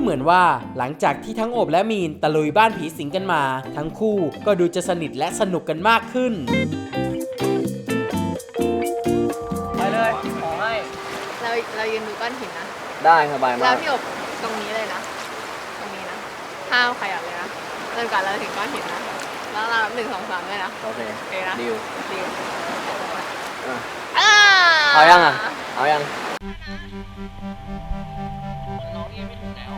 เหมือนว่าหลังจากที่ทั้งโอบและมีนตะลุยบ้านผีสิงกันมา ทั้งคู่ก็ดูจะสนิทและสนุกกันมากขึ้น ไปเลยขอให้เราเรายืนดูก้อนหินนะ ได้สบายแล้มาวกพี่อบตรงนี้เลยนะ ตรงนี้นะห้ามขยับเลยนะจนกว่าเราถึงก้อนหินนะ แล้วเรานับหนึ่งสองสามด้วยนะ โอเคโอเคนะ ดิว ดีลอะอ่าเอายังอะ เอายัง โก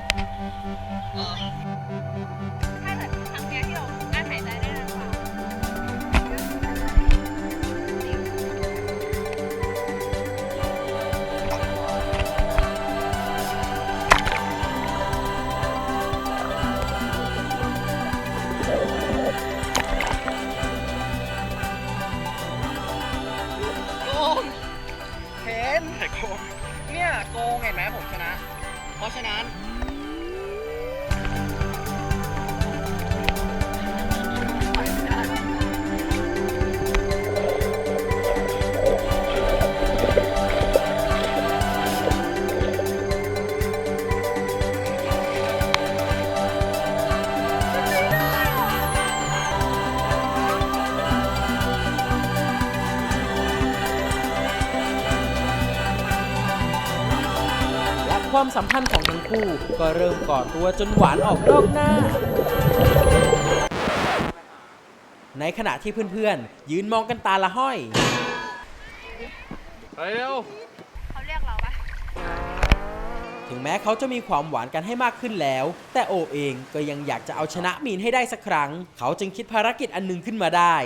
งเห็นโกงเนี่ยโกงเห็นไหมผมชนะ เพราะฉะนั้น ความสัมพันธ์ของทั้งคู่ ก็เริ่มก่อตัวจนหวานออกนอกหน้า ในขณะที่เพื่อนๆ ยืนมองกันตาละห้อย ไปเร็ว เขาเรียกเราปะถึงแม้เขาจะมีความหวานกันให้มากขึ้นแล้ว แต่โอเองก็ยังอยากจะเอาชนะมีนให้ได้สักครั้ง เขาจึงคิดภารกิจอันหนึงขึ้นมาได้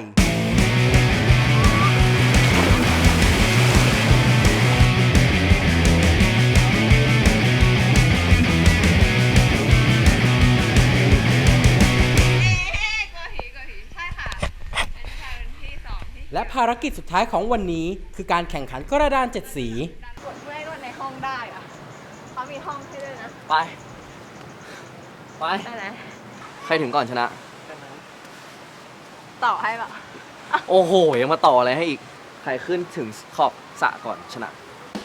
และภารกิจสุดท้ายของวันนี้คือการแข่งขันกระดานเจ็ดสี กดช่วยด้วยในห้องได้อะเขามีห้องให้ด้วยนะไป ไป ได้ไหมใครถึงก่อนชนะ ต่อให้ปะโอ้โห ยังมาต่ออะไรให้อีก ใครขึ้นถึงขอบสระก่อนชนะ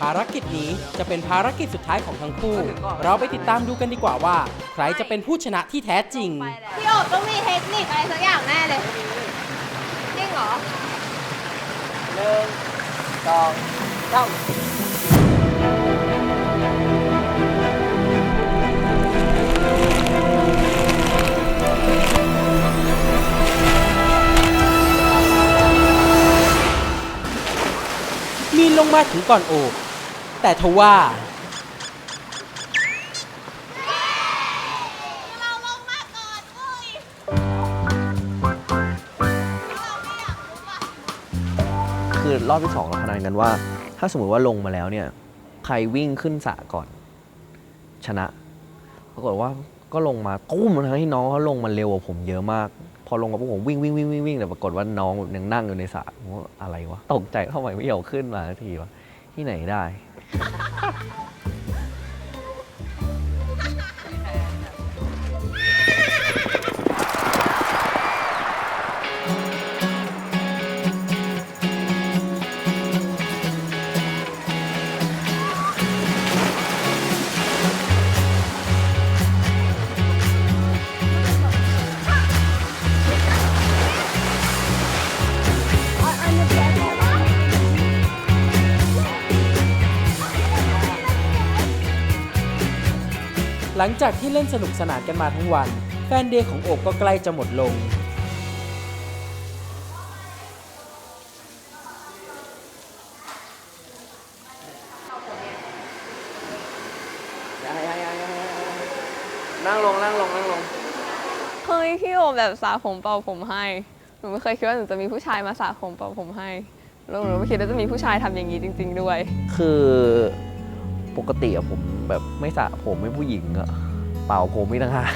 ภารกิจนี้จะเป็นภารกิจสุดท้ายของทั้งคู่ก็ถึงก่อนเราไปติดตามดูกันดีกว่าว่า ใครจะเป็นผู้ชนะที่แท้จริง ไปแล้วพี่โอบต้องมีเทคนิคอะไรสักอย่างแน่เลยจริงเหรอห นึ่งสองสามมีนลงมาถึงก่อนโอบแต่ทว่าเรา คือรอบที่สองเราพนันกันว่า ถ้าสมมติว่าลงมาแล้วเนี่ย ใครวิ่งขึ้นสระก่อน ชนะปรากฏว่าก็ลงมาตุ้มทั้งที่น้องเขาลงมาเร็วกว่าผมเยอะมาก พอลงมาพวกผมวิ่งวิ่งวิ่งวิ่งวิ่งแต่ปรากฏว่าน้องยังนั่งอยู่ในสระผมว่าอะไรวะตกใจเข้าไปไม่ยอมขึ้นมาสักทีวะที่ไหนได้ หลังจากที่เล่นสนุกสนานกันมาทั้งวัน แฟนเดย์ของโอบก็ใกล้จะหมดลง นั่งลงนั่งลงนั่งลง เฮ้ยพี่โอแบบสระผมเป่าผมให้ หนูไม่เคยคิดว่าหนูจะมีผู้ชายมาสระผมเป่าผมให้แล้วหนูไม่คิดว่าจะมีผู้ชายทำอย่างนี้จริง ๆ ด้วย คือ ปกติอะผมแบบไม่สระผมไม่ผู้หญิงอะเป่าผมไม่ต่างหาก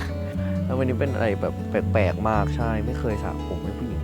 แล้ววันนี้เป็นอะไรแบบแปลกๆมากใช่ ไม่เคยสระผมไม่ผู้หญิง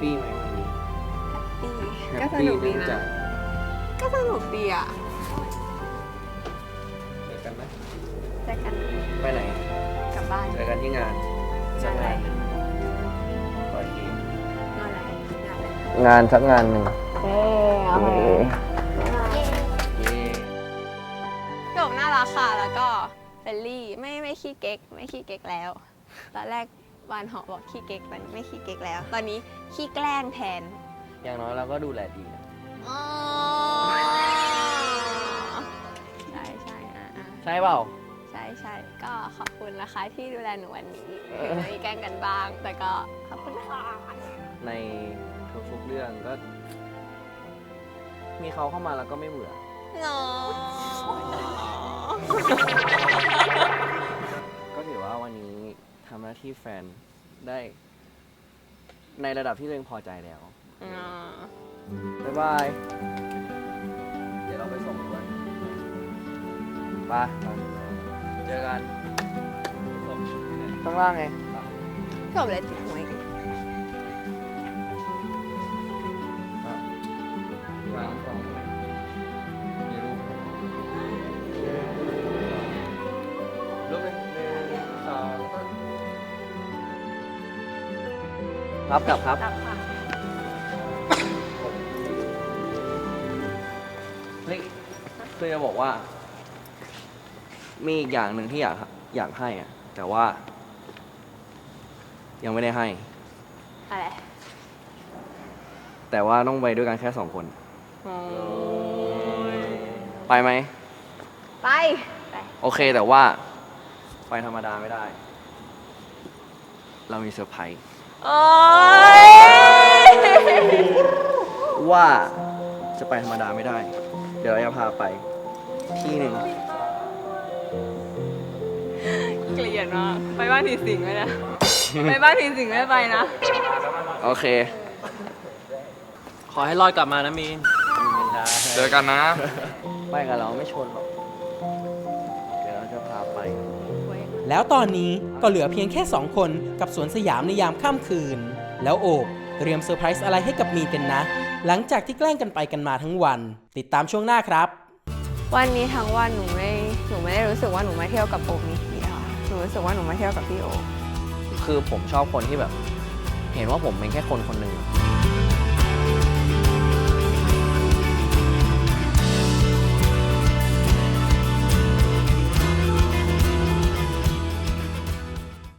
ปี้ไหมวันนี้ก็สนุกดีนะก็สนุกดีอะเจอกันไหมเจอกันไปไหน กลับบ้านเจอกันที่งานงานอะไรโอเคงานอะไรงานอะไรงานสักงานหนึ่งเอ้โอเคเย้พี่โอบน่ารักค่ะแล้วก็เฟรนลี่ไม่ไม่ขี้เก๊กไม่ขี้เก๊กแล้ว ตอนแรก วานเหาะบอกขี้เก๊กตอนนี้ไม่ขี้เก๊กแล้ว ตอนนี้ขี้แกล้งแทนอย่างน้อยเราก็ดูแลดีนะอ๋อใช่ใช่อะอะใช่เปล่า ใช่ใช่ก็ขอบคุณนะคะที่ดูแลหนูวันนี้ถึงมีแกล้งกันบ้าง แต่ก็ขอบคุณค่ะในทุกๆเรื่องก็ มีเขาเข้ามาแล้วก็ไม่เบื่อเนาะก็ถือว่าวันนี้ ทำหน้าที่แฟนได้ ในระดับที่ตัวเองพอใจแล้วอ๋อบ๊ายบาย เดี๋ยวเราไปส่งด้วยไปไปเจอกันส่งข้างล่างไงพี่โอบเลยติดหวย ครับกลับครับ ตับค่ะนี่คือจะบอกว่า มีอีกอย่างหนึ่งที่อยากอยากให้อะแต่ว่า ยังไม่ได้ให้ อะไรแต่ว่าต้องไปด้วยกันแค่สองคน โอ้ยไปไหม ไปไป โอเคแต่ว่า ไปธรรมดาไม่ได้ เรามีเซอร์ไพรส์ โอ้ยว่าจะไปธรรมดาไม่ได้ เดี๋ยวเราจะพาไป ที่หนึ่งเกลียดมากไปบ้านผีสิงไหมนะไปบ้านผีสิงไม่ไปนะ โอเค ขอให้รอดกลับมานะมีน เจอกันนะ ไปกับเราไม่ชนหรอก แล้วตอนนี้ก็เหลือเพียงแค่ 2 คนกับสวนสยามในยามค่ำคืน แล้วโอบเตรียมเซอร์ไพรส์อะไรให้กับมีนกันนะ หลังจากที่แกล้งกันไปกันมาทั้งวัน ติดตามช่วงหน้าครับ วันนี้ทั้งวันหนูไม่หนูไม่ได้รู้สึกว่าหนูมาเที่ยวกับโอมนิดเดียวอะหนูรู้สึกว่าหนูมาเที่ยวกับพี่โอมคือผมชอบคนที่แบบ เห็นว่าผมเป็นแค่คนคนหนึ่ง